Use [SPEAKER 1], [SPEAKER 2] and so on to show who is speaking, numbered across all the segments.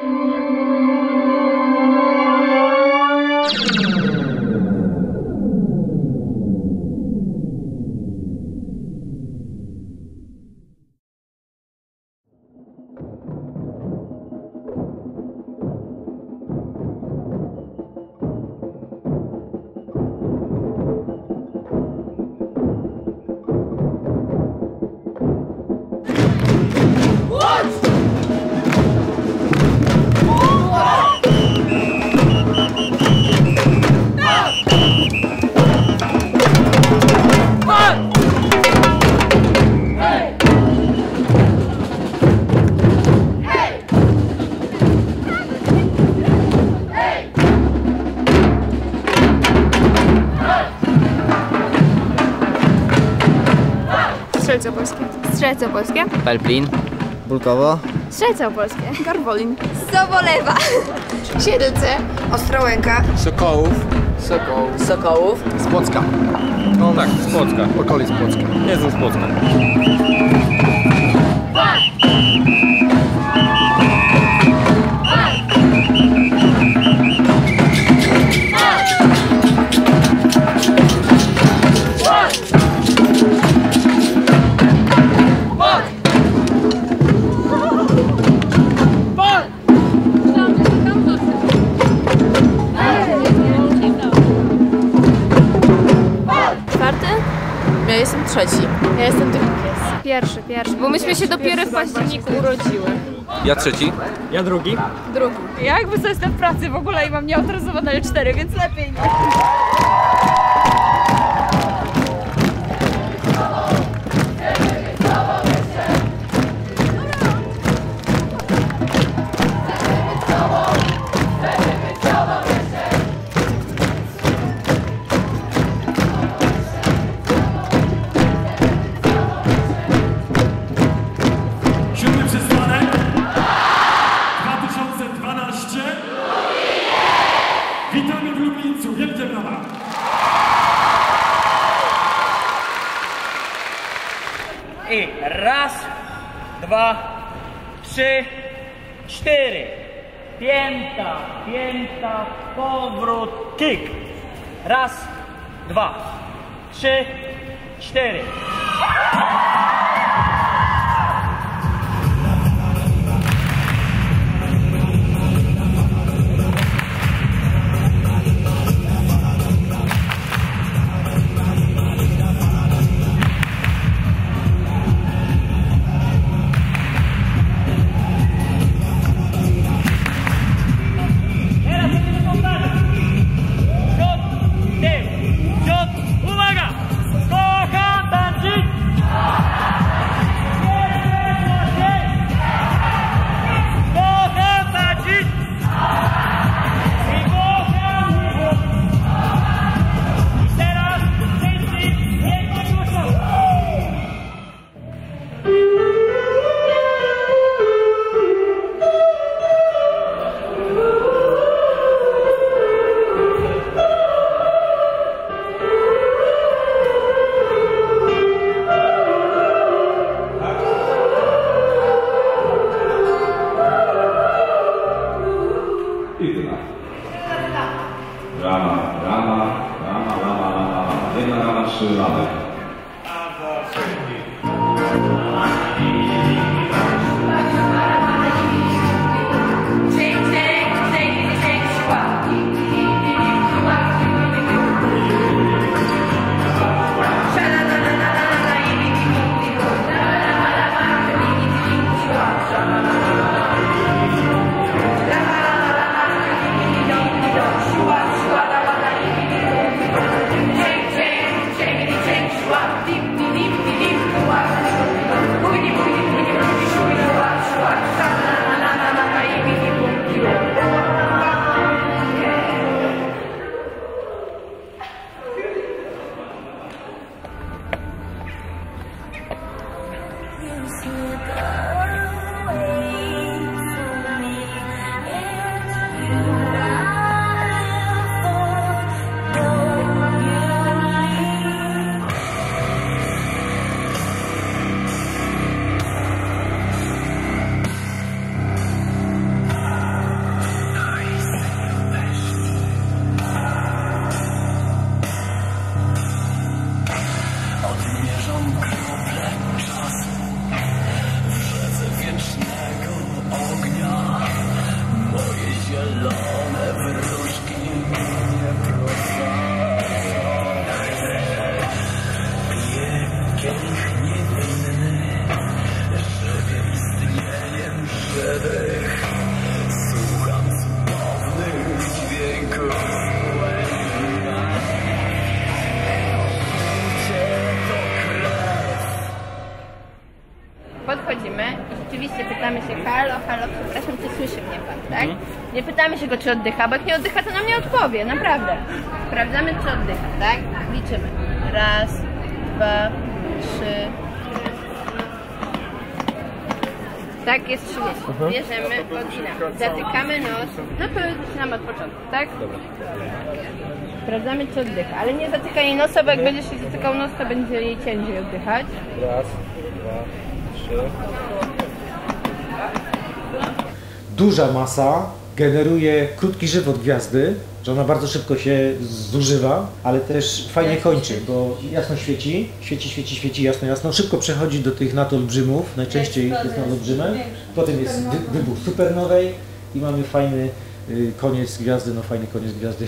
[SPEAKER 1] Thank you. Strzelce opolskie.
[SPEAKER 2] Pelplin.
[SPEAKER 3] Bulkowo.
[SPEAKER 1] Strzelce opolskie.
[SPEAKER 4] Garwolin.
[SPEAKER 1] Sobolewa.
[SPEAKER 4] Siedlce. Ostrołęka.
[SPEAKER 5] Sokołów.
[SPEAKER 2] Sokoł. Sokołów.
[SPEAKER 5] Z Płocka.
[SPEAKER 6] No tak, z Płocka.
[SPEAKER 5] Okolic Płocka.
[SPEAKER 6] Jestem z Płocka.
[SPEAKER 2] Jestem trzeci.
[SPEAKER 1] Ja jestem drugi. Pierwszy, pierwszy. Bo myśmy się dopiero w październiku urodziły.
[SPEAKER 6] Ja trzeci.
[SPEAKER 7] Ja drugi.
[SPEAKER 1] Drugi.
[SPEAKER 4] Ja jakby co jestem w pracy w ogóle i mam nieautoryzowane L4, więc lepiej nie.
[SPEAKER 7] Kick. Raz, dwa, trzy, cztery.
[SPEAKER 4] slip up.
[SPEAKER 8] Rzeczywiście pytamy się, halo, halo, przepraszam, czy słyszy mnie pan, tak? Nie pytamy się go, czy oddycha, bo jak nie oddycha, to nam nie odpowie, naprawdę. Sprawdzamy, czy oddycha, tak? Liczymy. Raz, dwa, trzy. Tak, jest 30. Bierzemy, odcinamy. Zatykamy nos. No to zaczynamy od początku, tak? Dobra. Sprawdzamy, czy oddycha, ale nie zatyka jej nosa, bo jak będziesz jej zatykał nos, to będzie jej ciężej oddychać.
[SPEAKER 9] Duża masa generuje krótki żywot gwiazdy, że ona bardzo szybko się zużywa, ale też fajnie kończy, bo jasno świeci, świeci, świeci, świeci, jasno, jasno, szybko przechodzi do tych nadolbrzymów, najczęściej jest nadolbrzyme, potem jest wy, wybuch supernowej i mamy fajny y, koniec gwiazdy, no fajny koniec gwiazdy.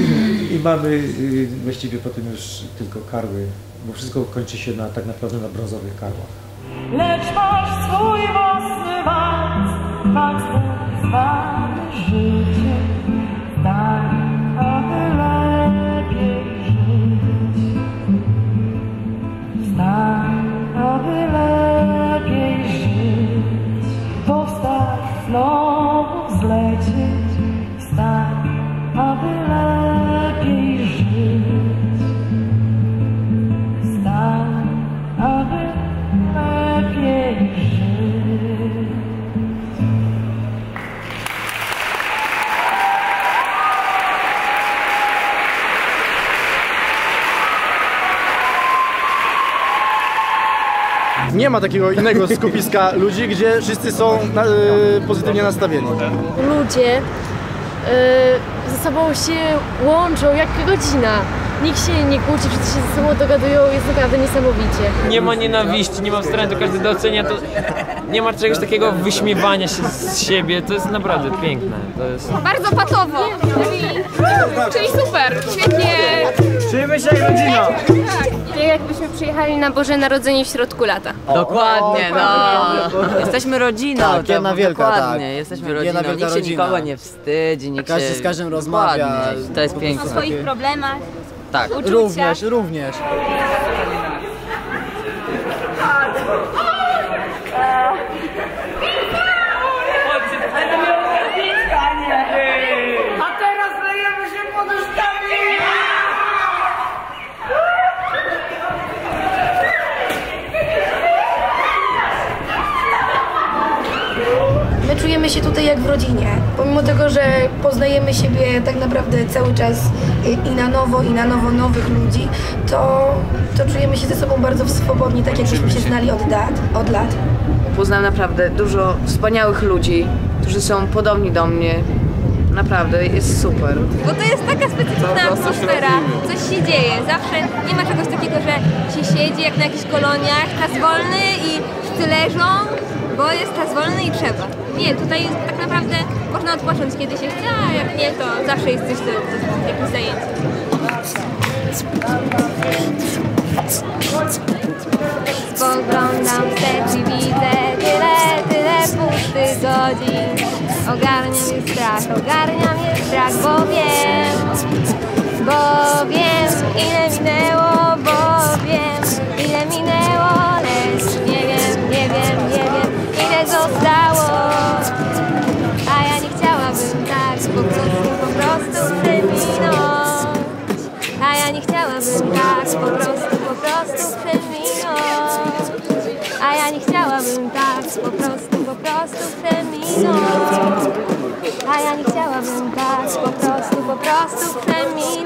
[SPEAKER 9] I mamy y, właściwie potem już tylko karły, bo wszystko kończy się na, tak naprawdę na brązowych karłach.
[SPEAKER 10] Lecz masz swój własny wad, tak zwany
[SPEAKER 5] Nie ma takiego innego skupiska ludzi, gdzie wszyscy są na, y, pozytywnie nastawieni.
[SPEAKER 11] Ludzie y, ze sobą się łączą jak rodzina. Nikt się nie kłóci, wszyscy się ze sobą dogadują, jest naprawdę niesamowicie.
[SPEAKER 12] Nie ma nienawiści, nie ma wstrętu, każdy docenia to. Nie ma czegoś takiego wyśmiewania się z siebie, to jest naprawdę piękne. To jest...
[SPEAKER 11] Bardzo patowo, czyli, czyli super, świetnie.
[SPEAKER 5] Czujemy się jak rodzina.
[SPEAKER 11] Jakbyśmy przyjechali na Boże Narodzenie w środku lata.
[SPEAKER 2] Dokładnie, no. Jesteśmy rodziną.
[SPEAKER 5] Tak,
[SPEAKER 2] to-
[SPEAKER 5] jedna wielka,
[SPEAKER 2] Dokładnie,
[SPEAKER 5] tak.
[SPEAKER 2] jesteśmy
[SPEAKER 5] Jedna
[SPEAKER 2] rodziną.
[SPEAKER 5] wielka
[SPEAKER 2] Nikt się
[SPEAKER 5] rodzina.
[SPEAKER 2] nikogo nie wstydzi, nikt
[SPEAKER 5] Każdy
[SPEAKER 2] się...
[SPEAKER 5] z każdym rozmawia.
[SPEAKER 2] Dokładnie, To jest piękne.
[SPEAKER 3] swoich problemach.
[SPEAKER 2] Tak.
[SPEAKER 5] Również, również.
[SPEAKER 10] A teraz lejemy się poduszkami!
[SPEAKER 13] My czujemy się tutaj jak w rodzinie. Że poznajemy siebie tak naprawdę cały czas i- na nowo, i na nowo nowych ludzi, to, to czujemy się ze sobą bardzo swobodnie, tak jakbyśmy się znali od lat. Od lat.
[SPEAKER 2] Poznałem naprawdę dużo wspaniałych ludzi, którzy są podobni do mnie. Naprawdę, jest super.
[SPEAKER 11] Bo to jest taka specyficzna atmosfera, coś się dzieje. Zawsze nie ma czegoś takiego, że się siedzi jak na jakichś koloniach, czas wolny i wszyscy leżą, bo jest czas wolny i trzeba. Nie, tutaj tak naprawdę można odpocząć kiedy się chce, a jak nie, to zawsze jest coś do, do jakieś zajęcie. Spoglądam wstecz i widzę tyle, tyle pustych godzin Ogarnia mnie strach, ogarnia mnie strach, bo wiem Bo wiem, ile minęło, A ja nie chciałabym tak po prostu, po prostu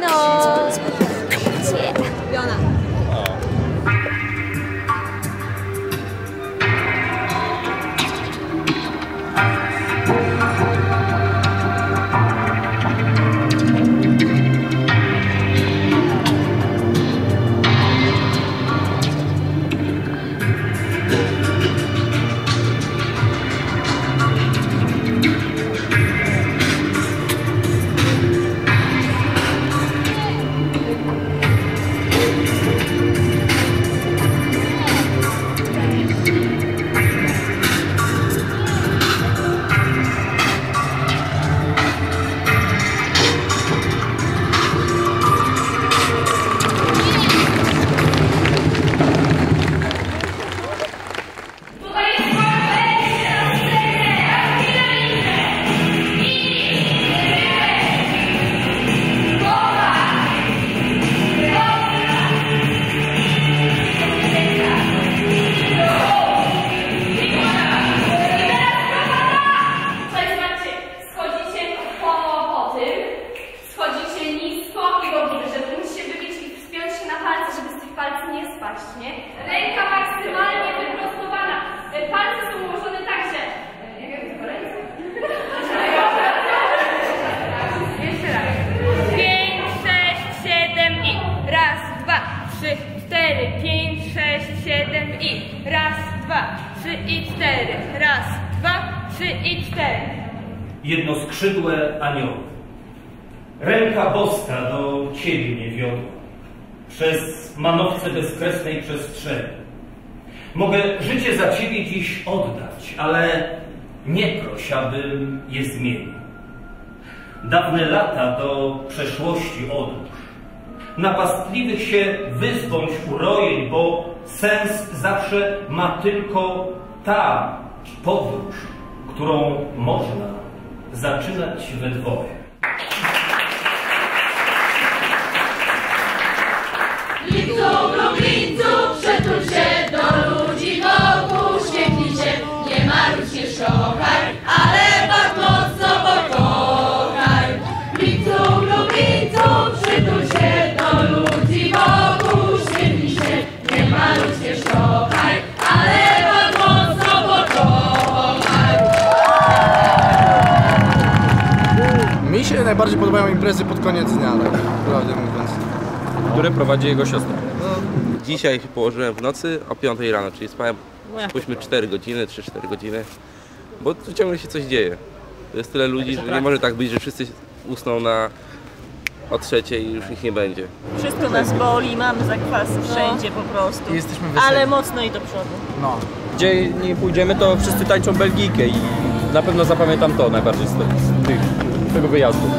[SPEAKER 11] yeah.
[SPEAKER 8] 3 i 4.
[SPEAKER 4] Jednoskrzydłe anioły. Ręka boska do Ciebie mnie wiodła. Przez manowce bezkresnej przestrzeni. Mogę życie za Ciebie dziś oddać, ale nie proś, abym je zmienił. Dawne lata do przeszłości odłóż. Napastliwych się wyzbądź urojeń, bo sens zawsze ma tylko ta podróż którą można zaczynać we dwoje.
[SPEAKER 1] Lincu,
[SPEAKER 5] się najbardziej podobają imprezy pod koniec dnia, tak prawdę mówiąc.
[SPEAKER 6] Które prowadzi jego siostra.
[SPEAKER 14] Dzisiaj się położyłem w nocy o 5 rano, czyli spałem powiedzmy 4 godziny, 3-4 godziny, bo tu ciągle się coś dzieje. Jest tyle ludzi, że nie może tak być, że wszyscy usną na o trzeciej i już ich nie będzie.
[SPEAKER 15] Wszystko nas boli, mamy zakwasy wszędzie po prostu.
[SPEAKER 6] Jesteśmy weseli.
[SPEAKER 15] Ale mocno i do przodu.
[SPEAKER 6] No. Gdzie nie pójdziemy, to wszyscy tańczą Belgijkę i na pewno zapamiętam to najbardziej z, z tych, tego wyjazdu.